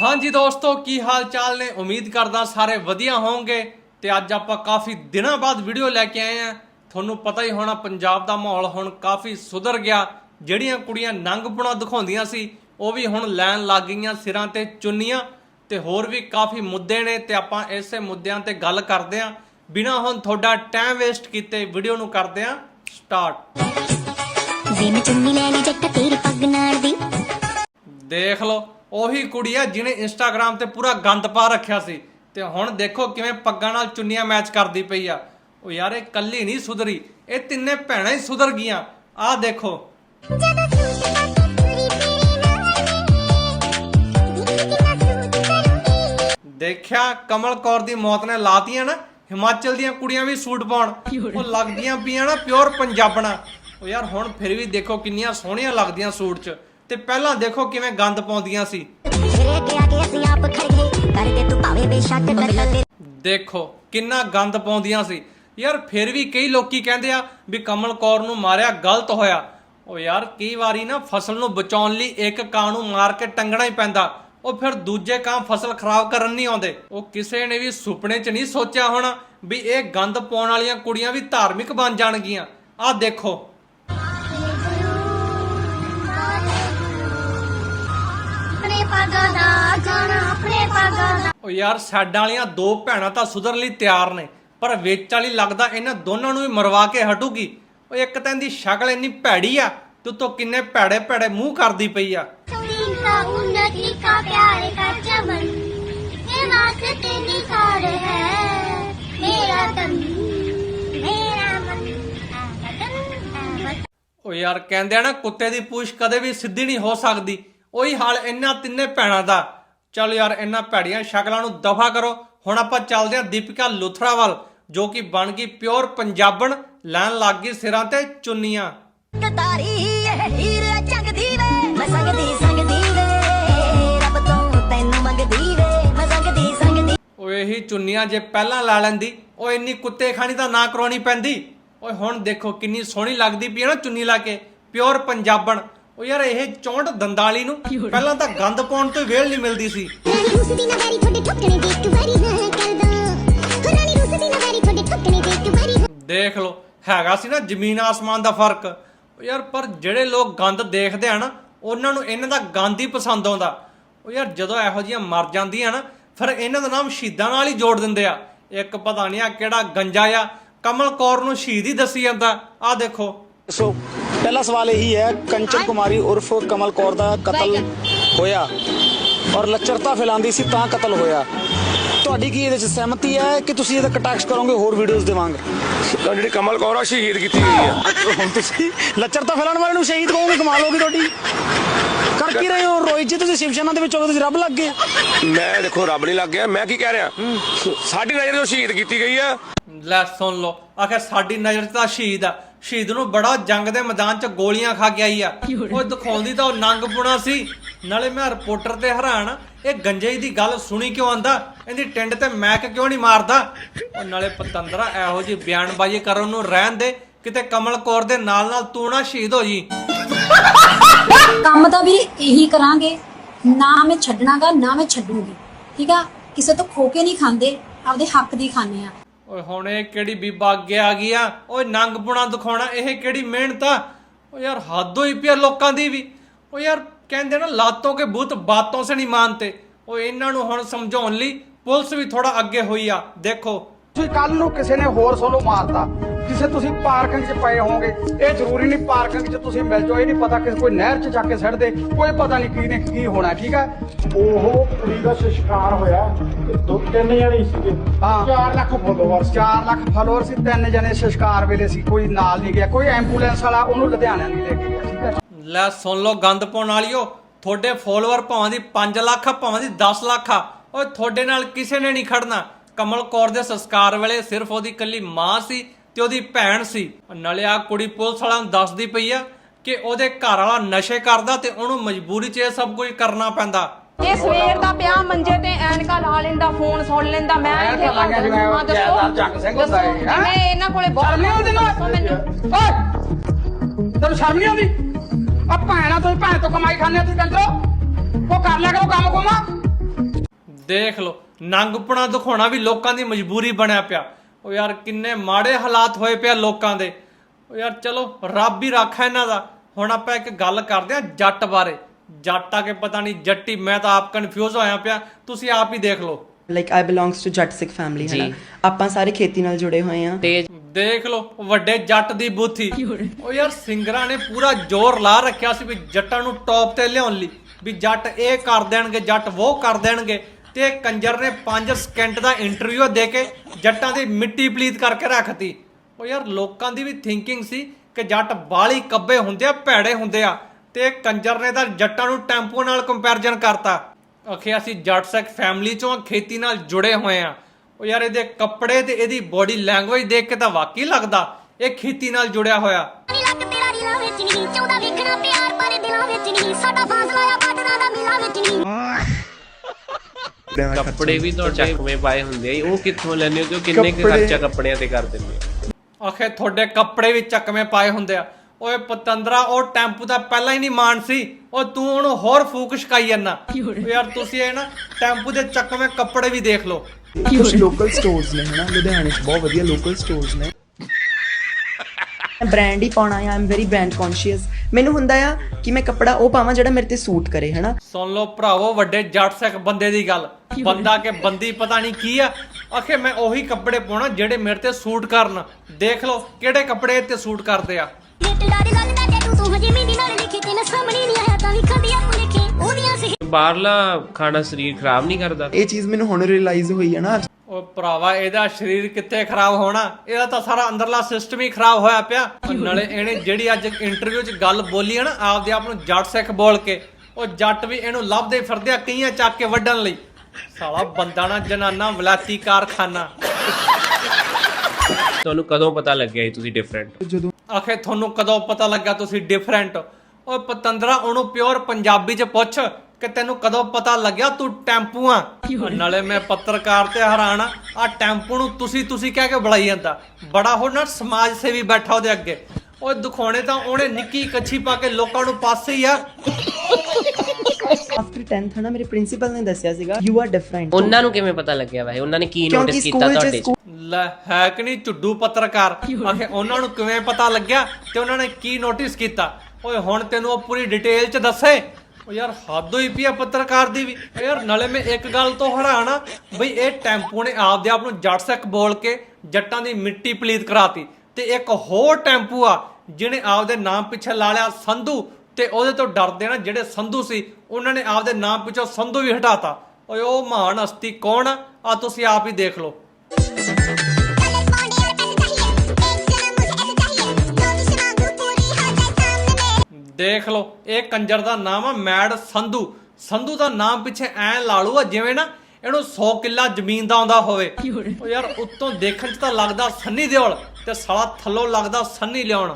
ਹਾਂਜੀ ਦੋਸਤੋ ਕੀ ਹਾਲ ਚਾਲ ਨੇ? ਉਮੀਦ ਕਰਦਾ ਸਾਰੇ ਵਧੀਆ ਹੋਵੋਗੇ। ਤੇ ਅੱਜ ਆਪਾਂ ਕਾਫੀ ਦਿਨਾਂ ਬਾਅਦ ਵੀਡੀਓ ਲੈ ਕੇ ਆਏ ਆ ਤੁਹਾਨੂੰ ਪਤਾ ਹੀ ਹੋਣਾ ਪੰਜਾਬ ਦਾ ਮਾਹੌਲ ਹੁਣ ਕਾਫੀ ਸੁਧਰ ਗਿਆ। ਜਿਹੜੀਆਂ ਕੁੜੀਆਂ ਨੰਗਪੁਣਾ ਦਿਖਾਉਂਦੀਆਂ ਸੀ ਉਹ ਵੀ ਹੁਣ ਲੈਣ ਲੱਗ ਗਈਆਂ ਸਿਰਾਂ ਤੇ ਚੁੰਨੀਆਂ। ਤੇ ਹੋਰ ਵੀ ਕਾਫੀ ਮੁੱਦੇ ਨੇ ਤੇ ਆਪਾਂ ਇਸੇ ਮੁੱਦਿਆਂ ਤੇ ਗੱਲ ਕਰਦੇ ਆਂ ਬਿਨਾਂ ਹੁਣ ਤੁਹਾਡਾ ਟਾਈਮ ਵੇਸਟ ਕੀਤੇ ਵੀਡੀਓ ਨੂੰ ਕਰਦੇ ਆਂ ਸਟਾਰਟ ਵੇ ਮੈਂ ਚੁੰਨੀ ਲੈ ਲਈ ਜੱਟ ਤੇਰੀ ਪੱਗ ਨਾਲ ਦੀ। ਦੇਖ ਲਓ। ਉਹੀ ਕੁੜੀ ਆ ਜਿਹਨੇ ਇੰਸਟਾਗ੍ਰam ਤੇ ਪੂਰਾ ਗੰਦ ਪਾ ਰੱਖਿਆ ਸੀ। ਤੇ ਹੁਣ ਦੇਖੋ ਕਿਵੇਂ ਪੱਗਾਂ ਨਾਲ ਚੁੰਨੀਆਂ ਮੈਚ ਕਰਦੀ ਪਈ ਆ। ਉਹ ਯਾਰ ਇਹ ਕੱਲੀ ਨਹੀਂ ਸੁਧਰੀ, ਇਹ ਤਿੰਨੇ ਭੈਣਾਂ ਹੀ ਸੁਧਰ ਗਈਆਂ। ਆਹ ਦੇਖੋ। ਦੇਖਿਆ ਕਮਲ ਕੌਰ ਦੀ ਮੌਤ ਨੇ ਲਾਤੀਆਂ ਨਾ, ਹਿਮਾਚਲ ਦੀਆਂ ਕੁੜੀਆਂ ਵੀ ਸੂਟ ਪਾਉਣ। ਉਹ ਲੱਗਦੀਆਂ ਪਈਆਂ ਨਾ ਪਿਓਰ ਪੰਜਾਬਣਾ। ਉਹ ਯਾਰ ਹੁਣ ਫਿਰ ਵੀ ਦੇਖੋ ਕਿੰਨੀਆਂ ਸੋਹਣੀਆਂ ਲੱਗਦੀਆਂ ਸੂਟ 'ਚ। ਤੇ ਪਹਿਲਾਂ ਦੇਖੋ ਕਿਵੇਂ ਗੰਦ ਪਾਉਂਦੀਆਂ ਸੀ। ਦੇਖੋ ਕਿੰਨਾ ਗੰਦ ਪਾਉਂਦੀਆਂ ਸੀ। ਯਾਰ ਫਿਰ ਵੀ ਕਈ ਲੋਕੀ ਕਹਿੰਦੇ ਆ ਵੀ ਕਮਲ ਕੌਰ ਨੂੰ ਮਾਰਿਆ ਗਲਤ ਹੋਇਆ। ਉਹ ਯਾਰ ਕਈ ਵਾਰੀ ਨਾ ਫਸਲ ਨੂੰ ਬਚਾਉਣ ਲਈ ਇੱਕ ਕਾਂ ਨੂੰ ਮਾਰ ਕੇ ਟੰਗਣਾ ਹੀ ਪੈਂਦਾ। ਉਹ ਫਿਰ ਦੂਜੇ ਕਾਂ ਫਸਲ ਖਰਾਬ ਕਰਨ ਨਹੀਂ ਆਉਂਦੇ। ਉਹ ਕਿਸੇ ਨੇ ਵੀ ਸੁਪਨੇ 'ਚ ਨਹੀਂ ਸੋਚਿਆ ਹੋਣਾ ਵੀ ਇਹ ਗੰਦ ਪਾਉਣ ਵਾਲੀਆਂ ਕੁੜੀਆਂ ਵੀ ਧਾਰਮਿਕ ਬਣ ਜਾਣਗੀਆਂ। ਆਹ ਦੇਖੋ। ਪਗਦਾ ਉਹ ਯਾਰ ਸਾਡਾਂ ਵਾਲੀਆਂ ਦੋ ਭੈਣਾਂ ਤਾਂ ਸੁਧਰਨ ਲਈ ਤਿਆਰ ਨੇ ਪਰ ਵਿੱਚ ਵਾਲੀ ਲੱਗਦਾ ਇਹਨਾਂ ਦੋਨਾਂ ਨੂੰ ਵੀ ਮਰਵਾ ਕੇ ਹਟੂਗੀ। ਉਹ ਇੱਕ ਤਾਂ ਇਹਦੀ ਸ਼ਕਲ ਇੰਨੀ ਭੈੜੀ ਆ ਤੇ ਉਤੋਂ ਕਿੰਨੇ ਭੈੜੇ ਭੈੜੇ ਮੂੰਹ ਕਰਦੀ ਪਈ ਆ। ਸੁਣੀਂਦਾ ਉਹ ਯਾਰ ਕਹਿੰਦੇ ਆ ਨਾ ਕੁੱਤੇ ਦੀ ਪੂਛ ਕਦੇ ਵੀ ਸਿੱਧੀ ਨਹੀਂ ਹੋ ਸਕਦੀ। ਉਹੀ ਹਾਲ ਇਹਨਾਂ ਤਿੰਨੇ ਭੈਣਾਂ ਦਾ। ਚਲ ਯਾਰ ਇਹਨਾਂ ਭੈੜੀਆਂ ਸ਼ਕਲਾਂ ਨੂੰ ਦਫਾ ਕਰੋ। ਹੁਣ ਆਪਾਂ ਚੱਲਦੇ ਹਾਂ ਦੀਪਿਕਾ ਲੁਥਰਾ ਵੱਲ ਜੋ ਕਿ ਬਣ ਗਈ ਪਿਓਰ ਪੰਜਾਬਣ ਲੈਣ ਲੱਗ ਗਈ ਸਿਰਾਂ ਤੇ ਚੁੰਨੀਆਂ। ਤਾਰੀ ਇਹ ਹੀਰ ਚੰਗਦੀ ਵੇ ਮੈਂ ਸੰਗਦੀ ਸੰਗਦੀ ਵੇ। ਰੱਬ ਤੋਂ ਤੈਨੂੰ ਮੰਗਦੀ ਵੇ ਮੈਂ ਸੰਗਦੀ ਸੰਗਦੀ। ਉਹ ਇਹੀ ਚੁੰਨੀਆਂ ਜੇ ਪਹਿਲਾਂ ਲਾ ਲੈਂਦੀ ਉਹ ਇੰਨੀ ਕੁੱਤੇ ਖਾਣੀ ਤਾਂ ਨਾ ਕਰਾਉਣੀ ਪੈਂਦੀ। ਓਏ ਹੁਣ ਦੇਖੋ ਕਿੰਨੀ ਸੋਹਣੀ ਲੱਗਦੀ ਪਈ ਹੈ ਨਾ ਚੁੰਨੀ ਲਾ ਕੇ ਪਿਓਰ ਪੰਜਾਬਣ। ਉਹ ਯਾਰ ਇਹ ਚੌਂਟ ਦੰਦਾਲੀ ਨੂੰ ਪਹਿਲਾਂ ਤਾਂ ਗੰਦ ਪਾਉਣ ਤੋਂ ਵੇਲ ਨਹੀਂ ਮਿਲਦੀ ਸੀ। ਰਾਣੀ ਰੂਸ ਦੀ ਨਾ ਵਾਰੀ ਤੁਹਾਡੇ ਠੁੱਕਣੇ ਦੇ ਇੱਕ ਵਾਰੀ ਨਾ ਕਰ ਦੋ ਹੋ ਰਾਣੀ ਰੂਸ ਦੀ ਨਾ ਵਾਰੀ ਤੁਹਾਡੇ ਠੁੱਕਣੇ ਦੇ ਇੱਕ ਵਾਰੀ ਨਾ ਦੇਖ ਲਓ ਹੈਗਾ ਸੀ ਨਾ ਜ਼ਮੀਨ ਆਸਮਾਨ ਦਾ ਫ਼ਰਕ। ਉਹ ਯਾਰ ਪਰ ਜਿਹੜੇ ਲੋਕ ਗੰਦ ਦੇਖਦੇ ਆ ਨਾ ਉਹਨਾਂ ਨੂੰ ਇਹਨਾਂ ਦਾ ਗੰਦ ਹੀ ਪਸੰਦ ਆਉਂਦਾ। ਉਹ ਯਾਰ ਜਦੋਂ ਇਹੋ ਜਿਹੀਆਂ ਮਰ ਜਾਂਦੀਆਂ ਨਾ ਫਿਰ ਇਹਨਾਂ ਦਾ ਨਾਮ ਸ਼ਹੀਦਾਂ ਨਾਲ ਹੀ ਜੋੜ ਦਿੰਦੇ ਆ। ਇੱਕ ਪਤਾ ਨਹੀਂ ਆ ਕਿਹੜਾ ਗੰਜਾ ਆ ਕਮਲ ਕੌਰ ਨੂੰ ਸ਼ਹੀਦ ਹੀ ਦੱਸੀ ਜਾਂਦਾ। ਆ ਦੇਖੋ। ਸੋ ਪਹਿਲਾ ਸਵਾਲ ਇਹੀ ਹੈ ਕੰਚਨ ਕੁਮਾਰੀ ਉਰਫ ਕਮਲ ਕੌਰ ਦਾ ਕਤਲ ਹੋਇਆ ਔਰ ਲੱਚਰਤਾ ਫੈਲਾਉਂਦੀ ਸੀ ਤਾਂ ਕਤਲ ਹੋਇਆ। ਤੁਹਾਡੀ ਕੀ ਇਹਦੇ ਚ ਸਹਿਮਤੀ ਹੈ ਕਿ ਤੁਸੀਂ ਇਹਦਾ ਕਟਾਕਸ ਕਰੋਗੇ ਹੋਰ ਵੀਡੀਓਜ਼ ਦੇਵਾਂਗੇ? ਤਾਂ ਜਿਹੜੀ ਕਮਲ ਕੌਰ ਆ ਸ਼ਹੀਦ ਕੀਤੀ ਗਈ ਆ। ਹੁਣ ਤੁਸੀਂ ਲੱਚਰਤਾ ਫੈਲਾਉਣ ਵਾਲੇ ਨੂੰ ਸ਼ਹੀਦ ਕਹੋਗੇ ਕਮਾਲ ਹੋਗੀ ਤੁਹਾਡੀ। ਕਰ ਕੀ ਰਹੇ ਹੋ? ਰੋਹਿਤ ਜੀ ਤੁਸੀਂ ਸ਼ਿਵਸੈਨਾ ਦੇ ਵਿੱਚ ਤੁਸੀਂ ਰੱਬ ਲੱਗ ਗਏ? ਮੈਂ ਦੇਖੋ ਰੱਬ ਨਹੀਂ ਲੱਗ ਗਿਆ ਮੈਂ ਕੀ ਕਹਿ ਰਿਹਾ? ਸਾਡੀ ਨਜ਼ਰ ਜੋ ਸ਼ਹੀਦ ਕੀਤੀ ਗਈ ਆ। ਲੈ ਸੁਣ ਲਓ। ਆਖਿਰ ਸਾਡੀ ਨਜ਼ਰ ਤਾਂ ਸ਼ਹੀਦ ਆ। ਸ਼ਹੀਦ ਨੂੰ ਬੜਾ ਜੰਗ ਦੇ ਮੈਦਾਨ 'ਚ ਗੋਲੀਆਂ ਖਾ ਕੇ ਆਈ ਆ। ਉਹ ਦਿਖਾਉਂਦੀ ਤਾਂ ਉਹ ਨੰਗ ਪੁਣਾ ਸੀ। ਨਾਲੇ ਮੈਂ ਰਿਪੋਰਟਰ ਤੇ ਹੈਰਾਨ ਇਹ ਗੰਜੇ ਦੀ ਗੱਲ ਸੁਣੀ ਕਿਉਂ ਆਂਦਾ? ਇਹਦੀ ਟਿੰਡ ਤੇ ਮੈਕ ਕਿਉਂ ਨਹੀਂ ਮਾਰਦਾ? ਉਹ ਨਾਲੇ ਪਤੰਦਰਾ ਇਹੋ ਜੀ ਬਿਆਨਬਾਜ਼ੀ ਕਰਨ ਨੂੰ ਰਹਿਣ ਦੇ। ਕਿਤੇ ਕਮਲ ਕੌਰ ਦੇ ਨਾਲ ਨਾਲ ਤੂੰ ਨਾ ਸ਼ਹੀਦ ਹੋ ਜੀ। ਕੰਮ ਤਾਂ ਵੀਰੇ ਇਹੀ ਕਰਾਂਗੇ। ਨਾ ਮੈਂ ਛੱਡਣਾਗਾ ਨਾ ਮੈਂ ਛੱਡੂਗੀ। ਠੀਕ ਆ? ਕਿਸੇ ਤੋਂ ਖੋ ਕੇ ਨਹੀਂ ਖਾਂਦੇ ਆਪਦੇ ਹੱਕ ਦੀ ਖਾਂਦੇ ਆ। ਓਏ ਹੁਣ ਇਹ ਕਿਹੜੀ ਬੀਬਾ ਅੱਗੇ ਆ ਗਈ ਆ? ਓਏ ਨੰਗ ਬੁਣਾ ਦਿਖਾਉਣਾ, ਇਹ ਕਿਹੜੀ ਮਿਹਨਤ ਆ? ਓ ਯਾਰ ਹੱਦ ਹੋਈ ਪਿਆ ਲੋਕਾਂ ਦੀ ਵੀ। ਓ ਯਾਰ ਕਹਿੰਦੇ ਨਾ ਲਾਤੋਂ ਕੇ ਬੂਤ ਬਾਤੋਂ ਸੇ ਨਹੀਂ ਮਾਨਤੇ। ਓ ਇਹਨਾਂ ਨੂੰ ਹੁਣ ਸਮਝਾਉਣ ਲਈ ਪੁਲਿਸ ਵੀ ਥੋੜਾ ਅੱਗੇ ਹੋਈ ਆ। ਦੇਖੋ। ਤੁਸੀਂ ਕੱਲ ਨੂੰ ਕਿਸੇ ਨੇ ਹੋਰ ਸੋਨੂੰ ਮਾਰਤਾ। ਕਿਸੇ ਤੁਸੀਂ ਪਾਰਕਿੰਗ 'ਚ ਪਏ ਹੋਵੋਗੇ ਇਹ ਜ਼ਰੂਰੀ ਨਹੀਂ ਪਾਰਕਿੰਗ 'ਚ ਤੁਸੀਂ ਮਿਲ ਜਾਓ ਇਹ ਨਹੀਂ ਪਤਾ ਕਿ ਕੋਈ ਨਹਿਰ 'ਚ ਜਾ ਕੇ ਸੜ ਦੇ ਕੋਈ ਪਤਾ ਨਹੀਂ ਕੀ ਨੇ ਕੀ ਹੋਣਾ ਠੀਕ ਹੈ ਉਹ ਕੁੜੀ ਦਾ ਸ਼ਿਕਾਰ ਹੋਇਆ ਤੇ ਦੋ ਤਿੰਨ ਜਣੇ ਸੀਗੇ। ਹਾਂ। 4 ਲੱਖ ਫੋਲੋਵਰਸ 4 ਲੱਖ ਫਾਲੋਅਰ ਸੀ ਤਿੰਨ ਜਣੇ ਸ਼ਿਕਾਰ ਵੇਲੇ ਸੀ ਕੋਈ ਨਾਲ ਨਹੀਂ ਗਿਆ ਕੋਈ ਐਂਬੂਲੈਂਸ ਵਾਲਾ ਉਹਨੂੰ ਲੁਧਿਆਣਾ ਨਹੀਂ ਲੈ ਕੇ ਗਿਆ ਠੀਕ ਹੈ ਲੈ ਸੁਣ ਲਓ ਗੰਦ ਪਾਉਣ ਵਾਲਿਓ ਤੁਹਾਡੇ ਫੋਲੋਅਰ ਭਾਵੇਂ ਦੀ 5 ਲੱਖ ਭਾਵੇਂ ਦੀ 10 ਲੱਖ ਆ। ਓਏ ਤੁਹਾਡੇ ਨਾਲ ਕਿਸੇ ਨੇ ਨਹੀਂ ਖੜਨਾ। ਕਮਲ ਕੌਰ ਦੇ ਸੰਸਕਾਰ ਵੇਲੇ ਸਿਰਫ ਉਹਦੀ ਇਕੱਲੀ ਮਾਂ ਸੀ ਤੇ ਉਹਦੀ ਭੈਣ ਸੀ। ਨਾਲੇ ਆ ਕੁੜੀ ਪੁਲਿਸ ਵਾਲਿਆਂ ਨੂੰ ਦੱਸਦੀ ਪਈ ਆ ਕਿ ਉਹਦੇ ਘਰ ਵਾਲਾ ਨਸ਼ੇ ਕਰਦਾ ਤੇ ਉਹਨੂੰ ਮਜਬੂਰੀ 'ਚ ਇਹ ਸਭ ਕੁਝ ਕਰਨਾ ਪੈਂਦਾ। ਇਹ ਸਵੇਰ ਦਾ ਪਿਆ ਮੰਜੇ ਤੇ ਐਨਕਾ ਲਾ ਲੈਂਦਾ ਫੋਨ ਸੁਣ ਲੈਂਦਾ ਮੈਂ ਇੱਥੇ ਜੱਗ ਸਿੰਘ ਹੁੰਦਾ ਇਹ, ਹੈਂ? ਇਹਨਾਂ ਕੋਲੇ ਬਹੁਤ ਸ਼ਰਮ ਨਹੀਂ ਆਉਂਦੀ ਨਾ ਦੱਸੋ ਮੈਨੂੰ। ਓਏ ਤੈਨੂੰ ਸ਼ਰਮ ਨਹੀਂ ਆਉਂਦੀ? ਆ ਭੈਣਾ ਤੁਸੀਂ ਭੈਣ ਤੋਂ ਕਮਾਈ ਖਾਂਦੇ ਹੋ ਤੁਸੀਂ ਕੰਜਰੋ ਉਹ ਕਰ ਲਿਆ ਕਰੋ ਕੰਮ ਕੋਮਾ। ਦੇਖ ਲਓ ਨੰਗਪਣਾ ਦਿਖਾਉਣਾ ਵੀ ਲੋਕਾਂ ਦੀ ਮਜਬੂਰੀ ਬਣਿਆ ਪਿਆ। ਉਹ ਯਾਰ ਕਿੰਨੇ ਮਾੜੇ ਹਾਲਾਤ ਹੋਏ ਪਿਆ ਲੋਕਾਂ ਦੇ। ਉਹ ਯਾਰ ਚਲੋ ਰੱਬ ਹੀ ਰੱਖਾ ਇਹਨਾਂ ਦਾ। ਹੁਣ ਆਪਾਂ ਇੱਕ ਗੱਲ ਕਰਦੇ ਆ ਜੱਟ ਬਾਰੇ। ਜੱਟ ਆ ਕੇ ਪਤਾ ਨਹੀਂ ਜੱਟੀ ਮੈਂ ਤਾਂ ਆਪ ਕਨਫਿਊਜ਼ ਹੋਇਆ ਪਿਆ। ਤੁਸੀਂ ਆਪ ਹੀ ਦੇਖ ਲਓ। ਲਾਈਕ ਆਈ ਬਿਲੋਂਗਸ ਟੂ ਜੱਟ ਸਿੱਖ ਫੈਮਿਲੀ ਹੈ ਨਾ? ਆਪਾਂ ਸਾਰੇ ਖੇਤੀ ਨਾਲ ਜੁੜੇ ਹੋਏ ਆ ਦੇਖ ਲਓ ਵੱਡੇ ਜੱਟ ਦੀ ਬੂਥੀ। ਉਹ ਯਾਰ ਸਿੰਗਰਾਂ ਨੇ ਪੂਰਾ ਜ਼ੋਰ ਲਾ ਰੱਖਿਆ ਸੀ ਵੀ ਜੱਟਾਂ ਨੂੰ ਟੌਪ ਤੇ ਲਿਆਉਣ ਲਈ। ਵੀ ਜੱਟ ਇਹ ਕਰ ਦੇਣਗੇ ਜੱਟ ਉਹ ਕਰ ਦੇਣਗੇ। ਤੇ ਕੰਜਰ ਨੇ 5 ਸਕਿੰਟ ਦਾ ਇੰਟਰਵਿਊ ਦੇ ਕੇ ਜੱਟਾਂ ਦੀ ਮਿੱਟੀ ਪਲੀਤ ਕਰਕੇ ਰੱਖਤੀ। ਉਹ ਯਾਰ ਲੋਕਾਂ ਦੀ ਵੀ ਥਿੰਕਿੰਗ ਸੀ ਕਿ ਜੱਟ ਬਾਲੀ ਕੱਬੇ ਹੁੰਦੇ ਆ, ਭੈੜੇ ਹੁੰਦੇ ਆ ਤੇ ਕੰਜਰ ਨੇ ਤਾਂ ਜੱਟਾਂ ਨੂੰ ਟੈਂਪੋ ਨਾਲ ਕੰਪੈਰੀਜ਼ਨ ਕਰਤਾ। ਅਖੇ ਅਸੀਂ ਜੱਟ ਸਿੱਖ ਫੈਮਿਲੀ ਚੋਂ ਖੇਤੀ ਨਾਲ ਜੁੜੇ ਹੋਏ ਆ। ਉਹ ਯਾਰ ਇਹਦੇ ਕੱਪੜੇ ਤੇ ਇਹਦੀ ਬੋਡੀ ਲੈਂਗੁਏਜ ਦੇਖ ਕੇ ਤਾਂ ਵਾਕਈ ਲੱਗਦਾ, ਇਹ ਖੇਤੀ ਨਾਲ ਜੁੜਿਆ ਹੋਇਆ। ਸਾਡਾ ਫਾਸਲਾ ਆ ਬਾਰਡਰਾਂ ਦਾ ਮਿਲਾਂ ਵਿੱਚ ਨਹੀਂ। ਕੱਪੜੇ ਵੀ ਤੁਹਾਡੇ ਚੱਕਵੇਂ ਪਾਏ ਹੁੰਦੇ ਆ ਉਹ ਕਿੱਥੋਂ ਲੈਣੇ ਹੋ ਤੇ ਉਹ ਕਿੰਨੇ ਕੁ ਖਰਚਾ ਕੱਪੜਿਆਂ ਤੇ ਕਰ ਦਿੰਦੇ ਆ? ਆਖੇ ਤੁਹਾਡੇ ਕੱਪੜੇ ਵੀ ਚੱਕਵੇਂ ਪਾਏ ਹੁੰਦੇ ਆ? ਓਏ ਪਤੰਦਰਾ ਉਹ ਟੈਂਪੂ ਦਾ ਪਹਿਲਾਂ ਹੀ ਨਹੀਂ ਮਾਨ ਸੀ। ਉਹ ਤੂੰ ਉਹਨੂੰ ਹੋਰ ਫੂਕ ਛਕਾਈ ਜਾਂਦਾ। ਯਾਰ ਤੁਸੀਂ ਇਹ ਨਾ ਟੈਂਪੂ ਦੇ ਚੱਕਵੇਂ ਕੱਪੜੇ ਵੀ ਦੇਖ ਲਓ। ਕੁਝ ਲੋਕਲ ਸਟੋਰਸ ਨੇ ਹਨਾ? ਲੁਧਿਆਣੇ 'ਚ ਬਹੁਤ ਵਧੀਆ ਲੋਕਲ ਸਟੋਰਸ ਨੇ। ਬ੍ਰਾਂਡ ਹੀ ਪਾਉਣਾ ਆ ਆਮ ਵੈਰੀ ਬ੍ਰਾਂਡ ਕੌਨਸ਼ੀਅਸ ਮੈਨੂੰ ਹੁੰਦਾ ਆ ਕਿ ਮੈਂ ਕੱਪੜਾ ਉਹ ਪਾਵਾਂ ਜਿਹੜਾ ਮੇਰੇ ਤੇ ਸੂਟ ਕਰੇ ਹਨਾ? ਸੁਣ ਲਓ ਭਰਾਵੋ ਵੱਡੇ ਜੱਟ ਸਿੱਖ ਬੰਦੇ ਦੀ ਗੱਲ। ਬੰਦਾ ਕੇ ਬੰਦੀ ਪਤਾ ਨਹੀਂ ਕੀ ਆ। ਆਖੇ ਮੈਂ ਉਹੀ ਕੱਪੜੇ ਪਾਉਣਾ ਜਿਹੜੇ ਮੇਰੇ ਤੇ ਸੂਟ ਕਰਨ। ਦੇਖ ਲਓ ਕਿਹੜੇ ਕੱਪੜੇ ਤੇ ਸੂਟ ਕਰਦੇ ਆ। ਬਾਹਰਲਾ ਖਾਣਾ ਸਰੀਰ ਖਰਾਬ ਨਹੀਂ ਕਰਦਾ। ਇਹ ਚੀਜ਼ ਮੈਨੂੰ ਹੁਣ ਰਿਅਲਾਈਜ਼ ਹੋਈ ਹੈ ਨਾ ਉਹ ਭਰਾਵਾ ਇਹਦਾ ਸਰੀਰ ਕਿੱਥੇ ਖਰਾਬ ਹੋਣਾ? ਇਹਦਾ ਤਾਂ ਸਾਰਾ ਅੰਦਰਲਾ ਸਿਸਟਮ ਹੀ ਖਰਾਬ ਹੋਇਆ ਪਿਆ। ਨਾਲੇ ਇਹਨੇ ਜਿਹੜੀ ਅੱਜ ਇੰਟਰਵਿਊ 'ਚ ਗੱਲ ਬੋਲੀ ਹੈ ਨਾ ਆਪਦੇ ਆਪ ਨੂੰ ਜੱਟ ਸਿੱਖ ਬੋਲ ਕੇ ਉਹ ਜੱਟ ਵੀ ਇਹਨੂੰ ਲੱਭਦੇ ਫਿਰਦੇ ਆ ਕਈਆਂ ਚੱਕ ਕੇ ਵੱਢਣ ਲਈ। ਸਾਲਾ ਬੰਦਾ ਨਾ ਜਨਾਨਾ ਵਲਾਤੀ ਕਾਰਖਾਨਾ। ਤੁਹਾਨੂੰ ਕਦੋਂ ਪਤਾ ਲੱਗਿਆ ਸੀ ਤੁਸੀਂ ਡਿਫਰੈਂਟ ਆਖੇ ਤੁਹਾਨੂੰ ਕਦੋਂ ਪਤਾ ਲੱਗਾ ਤੁਸੀਂ ਡਿਫਰੈਂਟ ਓਏ ਪਤੰਦਰਾ ਉਹਨੂੰ ਪਿਓਰ ਪੰਜਾਬੀ 'ਚ ਪੁੱਛ ਕਿ ਤੈਨੂੰ ਕਦੋਂ ਪਤਾ ਲੱਗਿਆ ਤੂੰ ਟੈਂਪੂ ਆ ਉਹ ਨਾਲੇ ਮੈਂ ਪੱਤਰਕਾਰ ਤੇ ਹੈਰਾਨ ਆ ਆ ਟੈਂਪੂ ਨੂੰ ਤੁਸੀਂ ਤੁਸੀਂ ਕਹਿ ਕੇ ਬੁਲਾਈ ਜਾਂਦਾ। ਬੜਾ ਹੋ ਨਾ ਸਮਾਜ ਸੇਵੀ ਬੈਠਾ ਉਹਦੇ ਅੱਗੇ। ਓਏ ਦਿਖਾਉਣੇ ਤਾਂ ਉਹਨੇ ਨਿੱਕੀ ਕੱਛੀ ਪਾ ਕੇ ਲੋਕਾਂ ਨੂੰ ਪਾਸੇ ਹੀ ਆ। ਆਫਟਰ 10th ਹਨਾ ਮੇਰੇ ਪ੍ਰਿੰਸੀਪਲ ਨੇ ਦੱਸਿਆ ਸੀਗਾ ਯੂ ਆਰ ਡਿਫਰੈਂਟ ਉਹਨਾਂ ਨੂੰ ਕਿਵੇਂ ਪਤਾ ਲੱਗਿਆ ਵੈਸੇ? ਉਹਨਾਂ ਨੇ ਕੀ ਨੋਟਿਸ ਕੀਤਾ ਤੁਹਾਡੇ 'ਚ? ਲੈ ਹੈ ਕਿ ਨਹੀਂ ਝੁੱਡੂ ਪੱਤਰਕਾਰ? ਆਖੇ ਉਹਨਾਂ ਨੂੰ ਕਿਵੇਂ ਪਤਾ ਲੱਗਿਆ ਤੇ ਉਹਨਾਂ ਨੇ ਕੀ ਨੋਟਿਸ ਕੀਤਾ? ਓਏ ਹੁਣ ਤੈਨੂੰ ਉਹ ਪੂਰੀ ਡਿਟੇਲ ਚ ਦੱਸੇ? ਓ ਯਾਰ ਹੱਦ ਹੋਈ ਪਈ ਆ ਪੱਤਰਕਾਰ ਦੀ ਵੀ। ਓ ਯਾਰ ਨਾਲੇ ਮੈਂ ਇੱਕ ਗੱਲ ਤੋਂ ਹੈਰਾਨ ਆ ਬਈ ਇਹ ਟੈਂਪੂ ਨੇ ਆਪਦੇ ਆਪ ਨੂੰ ਜੱਟ ਸਿੱਖ ਬੋਲ ਕੇ ਜੱਟਾਂ ਦੀ ਮਿੱਟੀ ਪਲੀਤ ਕਰਾਤੀ। ਤੇ ਇੱਕ ਹੋਰ ਟੈਂਪੂ ਆ ਜਿਹਨੇ ਆਪਦੇ ਨਾਮ ਪਿੱਛੇ ਲਾ ਲਿਆ ਸੰਧੂ। ਤੇ ਉਹਦੇ ਤੋਂ ਡਰਦੇ ਨਾ ਜਿਹੜੇ ਸੰਧੂ ਸੀ, ਉਹਨਾਂ ਨੇ ਆਪਦੇ ਨਾਮ ਪਿੱਛੋਂ ਸੰਧੂ ਵੀ ਹਟਾਤਾ। ਓਏ, ਉਹ ਮਹਾਨ ਹਸਤੀ ਕੌਣ ਆ? ਆ ਤੁਸੀਂ ਆਪ ਹੀ ਦੇਖ ਲਓ। ਦੇਖ ਲਓ, ਇਹ ਕੰਜਰ ਦਾ ਨਾਮ ਆ ਮੈਡ ਸੰਧੂ। ਸੰਧੂ ਦਾ ਨਾਮ ਪਿੱਛੇ ਐ ਲਾਲੂ ਆ, ਜਿਵੇਂ ਨਾ ਇਹਨੂੰ 100 ਕਿੱਲਾ ਜ਼ਮੀਨ ਦਾ ਆਉਂਦਾ ਹੋਵੇ। ਉਹ ਯਾਰ, ਉੱਤੋਂ ਦੇਖਣ 'ਚ ਤਾਂ ਲੱਗਦਾ ਸੰਨੀ ਦਿਓਲ ਤੇ ਸਾਲਾ ਥੱਲੋਂ ਲੱਗਦਾ ਸੰਨੀ ਲਿਆਉਣ